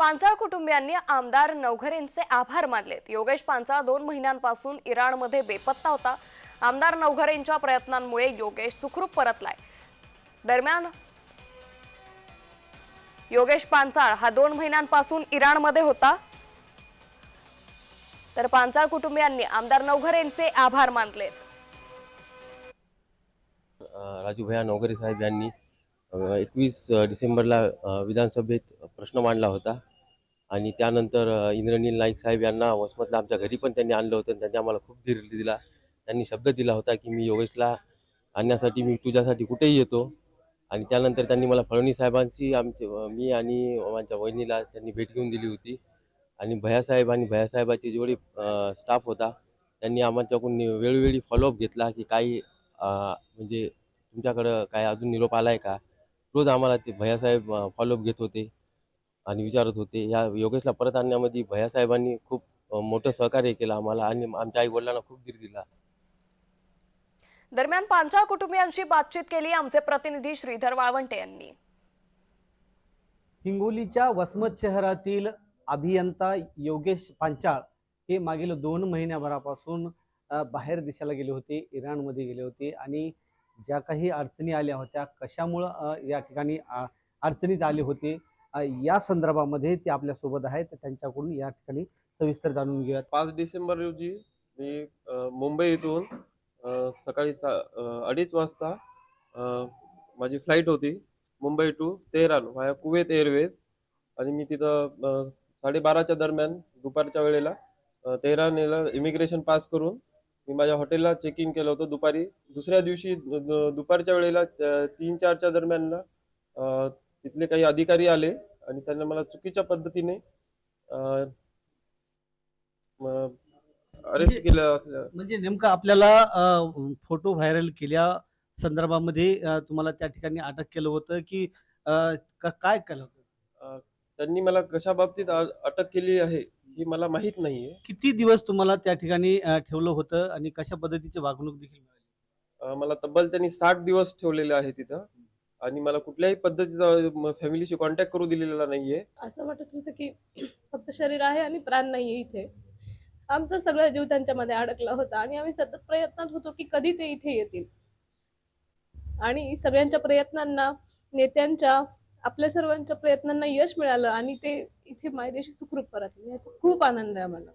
पांचाळ कुटुंबियांनी आमदार नवघरेंचे आभार मानलेत. योगेश पांचाळ दोन महिन्यांपासून इराणमध्ये बेपत्ता होता. आमदार नवघरेंच्या प्रयत्नांमुळे योगेश सुखरूप परतलाय. दरम्यान योगेश पांचाळ हा दोन महिन्यांपासून इराणमध्ये होता. तर पांचाळ कुटुंबियांनी आमदार नवघरेंचे आभार मानलेत. राजूभया राजू भैया साहेब यांनी एकवीस डिसेंबरला विधानसभेत प्रश्न मांडला होता. आणि त्यानंतर इंद्रनील नाईक साहेब यांना वसमतला आमच्या घरी पण त्यांनी आणलं होतं त्यांनी आम्हाला खूप धीर दिला. त्यांनी शब्द दिला होता की मी योगेशला आणण्यासाठी मी तुझ्यासाठी कुठेही येतो. आणि त्यानंतर त्यांनी मला फडणवीस साहेबांची आमचे मी आणि आमच्या वहिनीला त्यांनी भेट घेऊन दिली होती. आणि भयासाहेब आणि भयासाहेबाचे जेवढे स्टाफ होता त्यांनी आमच्याकडून वेळोवेळी फॉलोअप घेतला की काही म्हणजे तुमच्याकडं काय अजून निरोप आला आहे का? रोज आम्हाला ते भैयासाहेब फॉलोअप घेत होते. आणि विचारत होते. या योगेशला परत आणण्यामध्ये भैयासाहेबांनी खूप मोठं सहकार्य केलं आम्हाला आणि आमच्या आई वडिलांना खूप धीर दिला. दरम्यान पांचाळ कुटुंबियांशी बातचीत केली आमचे प्रतिनिधी श्रीधर वाळवंटे यांनी. हिंगोलीच्या वसमत शहरातील अभियंता योगेश पांचाळ हे मागील दोन महिन्याभरापासून बाहेर देशाला गेले होते इराणमध्ये गेले होते आणि ज्या काही अडचणी आल्या होत्या कशामुळं या ठिकाणी अडचणीत आले होते या संदर्भामध्ये ते आपल्यासोबत आहेत. तर त्यांच्याकडून या ठिकाणी सविस्तर जाणून घेऊयात. पाच डिसेंबर रोजी मी मुंबई इथून सकाळी सा अडीच वाजता माझी फ्लाईट होती Mumbai to Tehran via Kuwait Airways. आणि मी तिथं साडेबाराच्या दरम्यान दुपारच्या वेळेला तेहरान तेहरानला इमिग्रेशन पास करून मी माझ्या हॉटेलला चेक इन केलं होतं दुपारी. दुसऱ्या दिवशी दुपारच्या वेळेला तीन चारच्या दरम्यानला तिथले काही अधिकारी आले आणि त्यांनी मला चुकीच्या पद्धतीने अरेस्ट म्हणजे- केलं असलं म्हणजे नेमकं आपल्याला फोटो व्हायरल केल्या संदर्भामध्ये तुम्हाला त्या ठिकाणी अटक केलं होतं की काय केलं होतं? त्यांनी मला कशा बाबतीत अटक केली आहे ही मला माहीत नाहीये. किती दिवस तुम्हाला त्या ठिकाणी ठेवलं होतं आणि कशा पद्धतीची वागणूक देखील मिळाली? मला तब्बल त्यांनी साठ दिवस ठेवलेले आहे तिथं. आणि मला कुठल्याही पद्धतीचा फॅमिलीशी कॉन्टॅक्ट करू दिलेला नाहीये. असं वाटत होतं की फक्त शरीर आहे आणि प्राण नाहीये इथे. आमचा सगळा जीव त्यांच्यामध्ये अडकला होता आणि आम्ही सतत प्रयत्नात होतो की कधी ते इथे येतील. आणि सगळ्यांच्या प्रयत्नांना नेत्यांच्या आपल्या सर्वांच्या प्रयत्नांना यश मिळालं आणि ते इथे मायदेशी सुखरूप परतले. याचा खूप आनंद आहे आम्हाला.